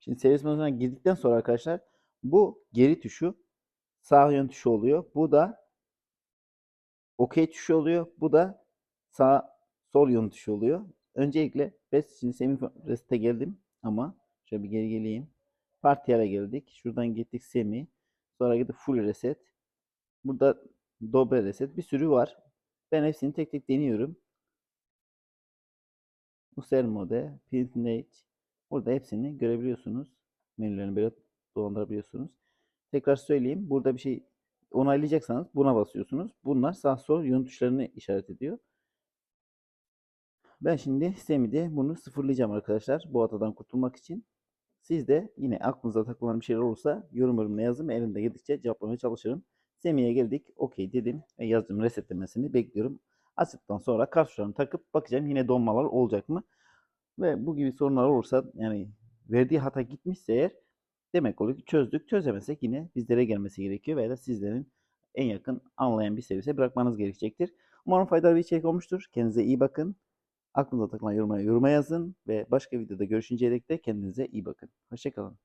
Şimdi servis moduna girdikten sonra arkadaşlar bu geri tuşu sağ yön tuşu oluyor. Bu da OK tuşu oluyor. Bu da sağ sol yön tuşu oluyor. Öncelikle Rest için semi geldim ama şöyle bir geri geleyim. Partiyara geldik. Şuradan gittik semi. Sonra gidip full reset. Burada doble reset. Bir sürü var. Ben hepsini tek tek deniyorum. User mode, print date. Burada hepsini görebiliyorsunuz. Menülerini böyle dolandırabiliyorsunuz. Tekrar söyleyeyim. Burada bir şey onaylayacaksanız buna basıyorsunuz. Bunlar sağ sol yön tuşlarını işaret ediyor. Ben şimdi Semi'de bunu sıfırlayacağım arkadaşlar. Bu hatadan kurtulmak için. Siz de yine aklınıza takılan bir şeyler olursa yorum bölümüne yazın elimde geldikçe cevaplamaya çalışırım. Semi'ye geldik. Okey dedim. ve yazdım resetlemesini bekliyorum. Açtıktan sonra kartuşlarını takıp bakacağım yine donmalar olacak mı? Ve bu gibi sorunlar olursa yani verdiği hata gitmişse eğer demek oluyor ki çözdük. Çözemezsek yine bizlere gelmesi gerekiyor veya da sizlerin en yakın anlayan bir servise bırakmanız gerekecektir. Umarım faydalı bir içerik olmuştur. Kendinize iyi bakın. Aklınıza takılan yorumlara yoruma yazın ve başka videoda görüşünceye dek de kendinize iyi bakın. Hoşçakalın.